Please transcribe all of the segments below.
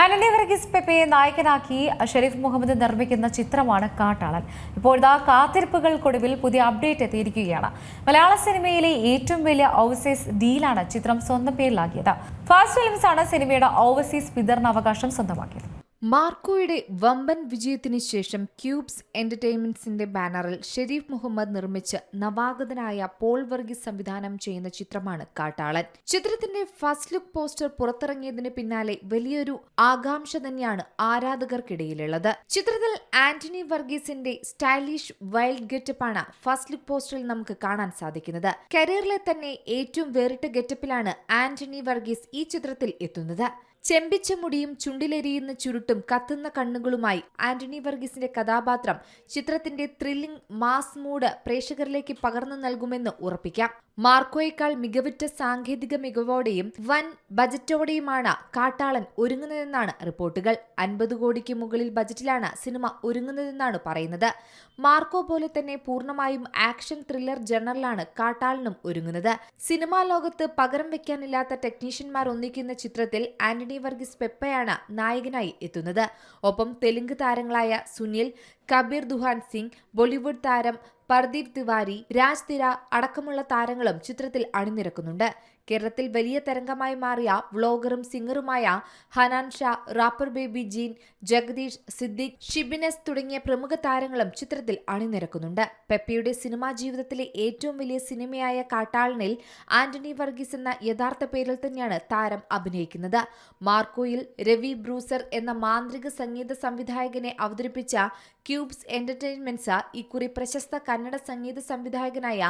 ആന്റണി വർഗീസ് പെപ്പയെ നായകനാക്കി ഷെരീഫ് മുഹമ്മദ് നിർമ്മിക്കുന്ന ചിത്രമാണ് കാട്ടാളൻ. ഇപ്പോഴത്തെ കാത്തിരിപ്പുകൾക്കൊടുവിൽ പുതിയ അപ്ഡേറ്റ് എത്തിയിരിക്കുകയാണ്. മലയാള സിനിമയിലെ ഏറ്റവും വലിയ ഓവർസീസ് ഡീലാണ് ചിത്രം സ്വന്തം പേരിലാക്കിയത്. ഫാസ്റ്റ് ഫിലിംസ് ആണ് സിനിമയുടെ ഓവർസീസ് വിതരണ അവകാശം സ്വന്തമാക്കിയത്. മാർക്കോയുടെ വമ്പൻ വിജയത്തിന് ശേഷം ക്യൂബ്സ് എന്റർടൈൻമെന്റ്സിന്റെ ബാനറിൽ ഷെരീഫ് മുഹമ്മദ് നിർമ്മിച്ച് നവാഗതനായ പോൾ വർഗീസ് സംവിധാനം ചെയ്യുന്ന ചിത്രമാണ് കാട്ടാളൻ. ചിത്രത്തിന്റെ ഫസ്റ്റ് ലുക്ക് പോസ്റ്റർ പുറത്തിറങ്ങിയതിന് പിന്നാലെ വലിയൊരു ആകാംക്ഷ തന്നെയാണ് ആരാധകർക്കിടയിലുള്ളത്. ചിത്രത്തിൽ ആന്റണി വർഗീസിന്റെ സ്റ്റൈലിഷ് വൈൽഡ് ഗെറ്റപ്പാണ് ഫസ്റ്റ് ലുക്ക് പോസ്റ്ററിൽ നമുക്ക് കാണാൻ സാധിക്കുന്നത്. കരിയറിലെ തന്നെ ഏറ്റവും വേറിട്ട ഗെറ്റപ്പിലാണ് ആന്റണി വർഗീസ് ഈ ചിത്രത്തിൽ എത്തുന്നത്. ചെമ്പിച്ച മുടിയും ചുണ്ടിലെരിയുന്ന ചുരുട്ടും കത്തുന്ന കണ്ണുകളുമായി ആന്റണി വർഗീസിന്റെ കഥാപാത്രം ചിത്രത്തിന്റെ ത്രില്ലിംഗ് മാസ് മൂഡ് പ്രേക്ഷകരിലേക്ക് പകർന്നു നൽകുമെന്ന് ഉറപ്പിക്കാം. മാർക്കോയേക്കാൾ മികവുറ്റ സാങ്കേതിക മികവോടെയും വൻ ബജറ്റോടെയുമാണ് കാട്ടാളൻ ഒരുങ്ങുന്നതെന്നാണ് റിപ്പോർട്ടുകൾ. അൻപത് കോടിക്ക് മുകളിൽ ബജറ്റിലാണ് സിനിമ ഒരുങ്ങുന്നതെന്നാണ് പറയുന്നത്. മാർക്കോ പോലെ തന്നെ പൂർണമായും ആക്ഷൻ ത്രില്ലർ ജനറലാണ് കാട്ടാളനും ഒരുങ്ങുന്നത്. സിനിമാ ലോകത്ത് പകരം വെക്കാനില്ലാത്ത ടെക്നീഷ്യന്മാർ ഒന്നിക്കുന്ന ചിത്രത്തിൽ ആന്റണി വർഗീസ് പെപ്പയാണ് നായകനായി എത്തുന്നത്. ഒപ്പം തെലുങ്ക് താരങ്ങളായ സുനിൽ കബീർ ദുഹാൻ സിംഗ് ബോളിവുഡ് താരം പർദീപ് തിവാരി രാജ് തിര അടക്കമുള്ള താരങ്ങളും ചിത്രത്തിൽ അണിനിരക്കുന്നുണ്ട്. കേരളത്തിൽ വലിയ തരംഗമായി മാറിയ വ്ളോഗറും സിംഗറുമായ Hanan Shah rapper Baby Jean Jagadish Siddique ഷിബിനസ് തുടങ്ങിയ പ്രമുഖ താരങ്ങളും ചിത്രത്തിൽ അണിനിരക്കുന്നുണ്ട്. പെപ്പയുടെ സിനിമാ ജീവിതത്തിലെ ഏറ്റവും വലിയ സിനിമയായ കാട്ടാളനിൽ ആന്റണി വർഗീസ് എന്ന യഥാർത്ഥ പേരിൽ തന്നെയാണ് താരം അഭിനയിക്കുന്നത്. മാർക്കോയിൽ രവി ബ്രൂസർ എന്ന മാന്ത്രിക സംഗീത സംവിധായകനെ അവതരിപ്പിച്ച ക്യൂബ്സ് എന്റർടൈൻമെന്റ്സ് ഇക്കുറി പ്രശസ്ത കന്നഡ സംഗീത സംവിധായകനായ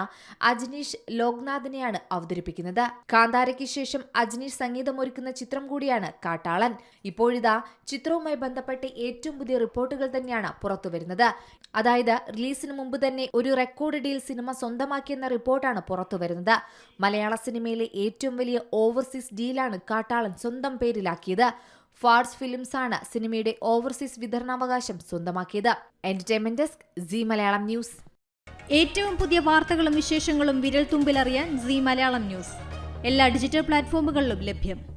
അജ്നീഷ് ലോക്നാഥിനെയാണ് അവതരിപ്പിക്കുന്നത്. കാന്താരയ്ക്ക് ശേഷം അജ്നീഷ് സംഗീതമൊരുക്കുന്ന ചിത്രം കൂടിയാണ് കാട്ടാളൻ. ഇപ്പോഴിതാ ചിത്രവുമായി ബന്ധപ്പെട്ട് ഏറ്റവും പുതിയ റിപ്പോർട്ടുകൾ തന്നെയാണ് പുറത്തുവരുന്നത്. അതായത് റിലീസിന് മുമ്പ് തന്നെ ഒരു റെക്കോർഡ് ഡീൽ സിനിമ സ്വന്തമാക്കിയെന്ന റിപ്പോർട്ടാണ് പുറത്തുവരുന്നത്. മലയാള സിനിമയിലെ ഏറ്റവും വലിയ ഓവർസീസ് ഡീലാണ് കാട്ടാളൻ സ്വന്തം പേരിലാക്കിയത്. ഫാർസ് ഫിലിംസ് ആണ് സിനിമയുടെ ഓവർസീസ് വിതരണാവകാശം സ്വന്തമാക്കിയത്. Entertainment desk Zee Malayalam news. ഏറ്റവും പുതിയ വാർത്തകളും വിശേഷങ്ങളും വിരൽ തുമ്പിലറിയാൻ സി മലയാളം ന്യൂസ്. എല്ലാ ഡിജിറ്റൽ പ്ലാറ്റ്ഫോമുകളിലും ലഭ്യം.